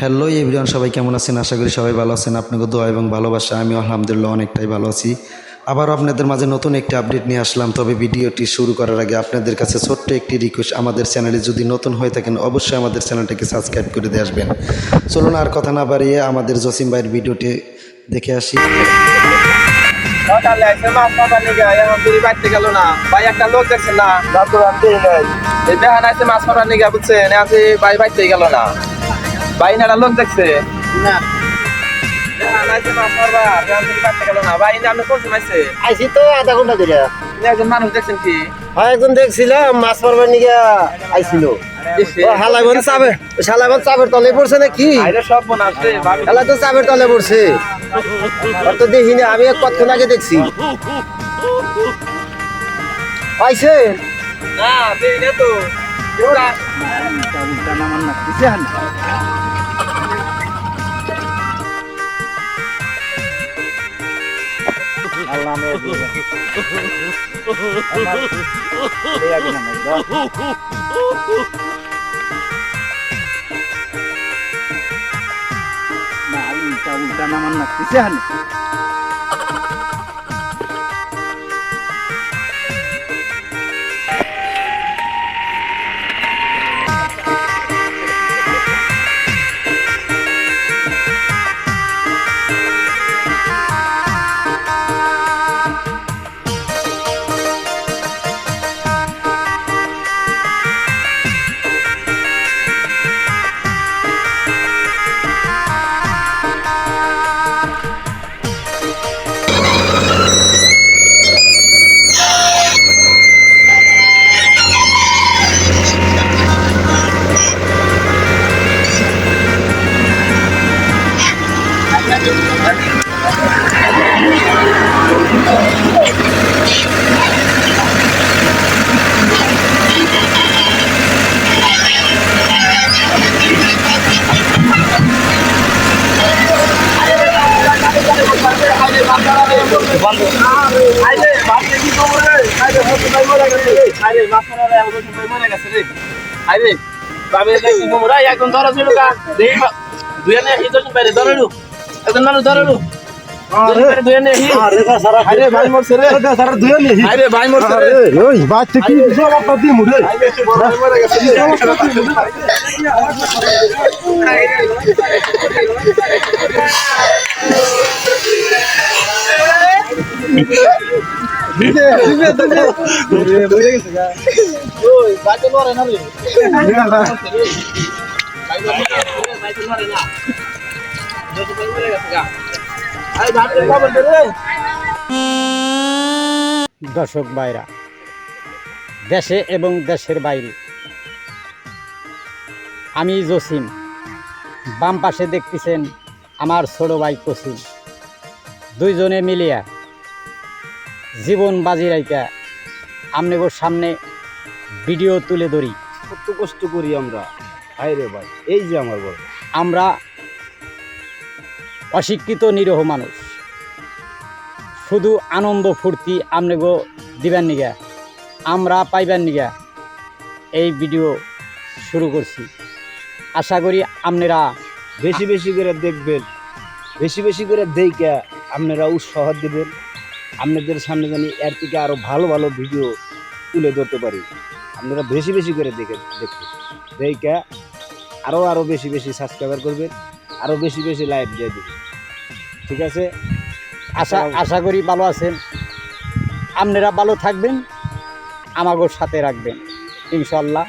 Hello everyone সবাই কেমন আছেন? আশা করি সবাই ভালো আছেন। আপনাকে দোয়া এবং ভালোবাসা আমি আলহামদুলিল্লাহ অনেকটাই ভালো আছি। আবারও আপনাদের মাঝে নতুন একটি আপডেট নিয়ে আসলাম তবে ভিডিওটি শুরু করার আগে আপনাদের কাছে ছোট্ট একটি রিকোয়েস্ট আমাদের চ্যানেলে যদি নতুন হয়ে থাকেন অবশ্যই আমাদের চ্যানেলটাকে সাবস্ক্রাইব করে দিয়ে আসবেন। চলুন আর কথা না বাড়িয়ে আমাদের জসিম ভাইয়ের ভিডিওটি দেখে আসি। গেল না। ভাই একটা লোক দেখছেন না? রাত্র আনতে নাই। এই বেহান আছে মাছ নিগে বুঝছেন? ভাই বাড়তে গেল না। একটা লোক দেখছে? না। আইসি তো আধা ঘণ্টা ধরে। একজন মানুষ দেখছেন কি? হ্যাঁ একজন দেখছিলাম মাছ মারবার নিগে আইছিল। ও চাবে শালাইবন চাবের তলে পড়ছে শালা তো চাবের তলে পড়ছে। আর তো দেখিনি আমি এক কতক্ষণ আগে দেখছি। পাইছে না দেই না তো। ওরা আইরে ভাবতে কি খবর রে আইরে হতে ভাই মরে গেছে রে আইরে এখন ধরা ছিল দেই বাইরে ধরলু একজন মানুষ ধরলু ভাই দর্শক ভাইরা, দেশে এবং দেশের বাইরে। আমি জসিম, বাম পাশে দেখতেছেন আমার ছোট ভাই কসিম। দুইজনে মিলিয়া জীবন বাজি রাইকা আমনেগোর সামনে ভিডিও তুলে ধরি। কত কষ্ট করি আমরা। হাই রে ভাই এই যে আমার বড়। আমরা অশিক্ষিত নিরহ মানুষ। শুধু আনন্দ ফুর্তি আমনেগো দিবেন নিগা আমরা পাইবেন নিগা এই ভিডিও শুরু করছি। আশা করি আপনারা বেশি বেশি করে দেখবেন বেশি বেশি করে দেখে আপনারা উৎসাহ দিবেন। আপনাদের সামনে জানি এর থেকে আরও ভালো ভালো ভিডিও তুলে ধরতে পারি। আপনারা বেশি বেশি করে দেখে দেখবেন দেখে আরও আরও বেশি বেশি সাবস্ক্রাইবার করবেন আরও বেশি বেশি লাইক দিয়ে দিবেন। ঠিক আছে? আশা আশা করি ভালো আছেন। আপনারা ভালো থাকবেন আমাগোর সাথে রাখবেন। ইনশাল্লাহ